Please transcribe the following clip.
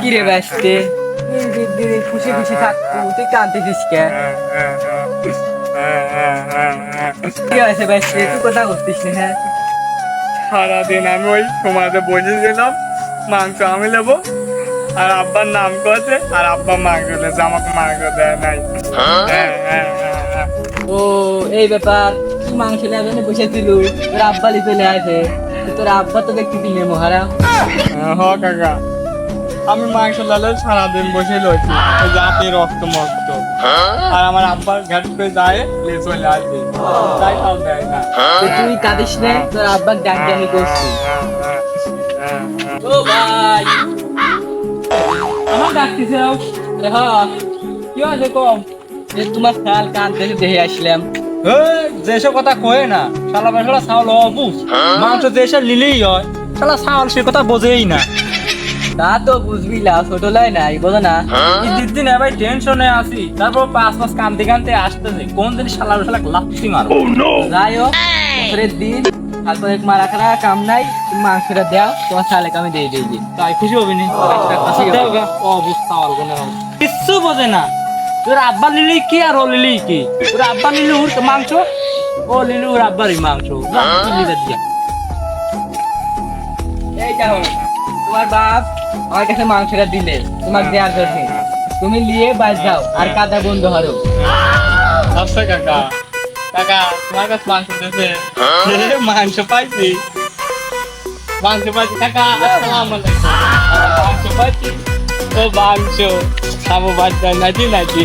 কি রে ব্যস্তে? খুশি খুশি থাকতো তুই কান্দিস কে কি হয়েছে ব্যস্তে? তুই কথা করতিস না হ্যাঁ? সারাদিন আমি ওই তোমাদের বসেছিলাম মাংস আমি নেব আর আব্বার নাম করছে আর আব্বা মা মাংস লেছে আমাকে মাংস দেয় নাই। হ্যাঁ, হ্যাঁ, হ্যাঁ। ও এই ব্যাপার তুই মাংস নেওয়ার বসেছিল তোর আব্বা লি চলে আসে তোর আব্বা তো দেখতে কিনে মহারা হ্যাঁ, হ কাকা। আমি মাংস লালে সারাদিন বসে ওই জাতি রক্ত মক্ত। আর আমার আব্বার ঘাট করে যায় লে চলে আসবে তাই তাও দেয় না। তুই কাঁদিস না তোর আব্বার ডাক আমি করছি। ও ভাই। ডাকতেছে হ্যাঁ কি আছে কম এ তোমার খেয়াল কান দেখে দেখে আসলাম যেসব কথা কয়ে না। শালা বেশালা চাউল অবুঝ মাংস যেসব লিলেই হয় শালা চাউল সে কথা বোঝেই না তা তো বুঝবি না ছোট লাই নাই বোঝো না দিন না ভাই টেনশনে আছি তারপর পাঁচ মাস কানতে কানতে আসতেছে কোন দিন শালা বেশালা লাফি মারো যাই হোক দিন তারপর এক মারা খারা কাম নাই তুমি মাংসটা দাও তোমার সালেক আমি দিয়ে দিই তাই খুশি হবি নি? অবুঝ চাউল কোনে কিচ্ছু বোঝে না। তোর আব্বা লিলি কি আর ও লিলি কি? তোর আব্বা ওর মাংস? ও লিলি ওর আব্বারই মাংস। দিয়া। এইটা হলো তোমার বাপ আমার কাছে মাংসটা দিলে তোমার দেওয়ার জন্য। তুমি নিয়ে বাজ যাও আর কাদা বন্ধ হলো আচ্ছা কাকা। কাকা তোমার কাছে মাংস দিয়েছে এ, মাংস পাইছি মাংস পাইছি কাকা আসসালামু আলাইকুম মাংস পাইছি ও মাংস খাব বাচ্চা নাচি নাচি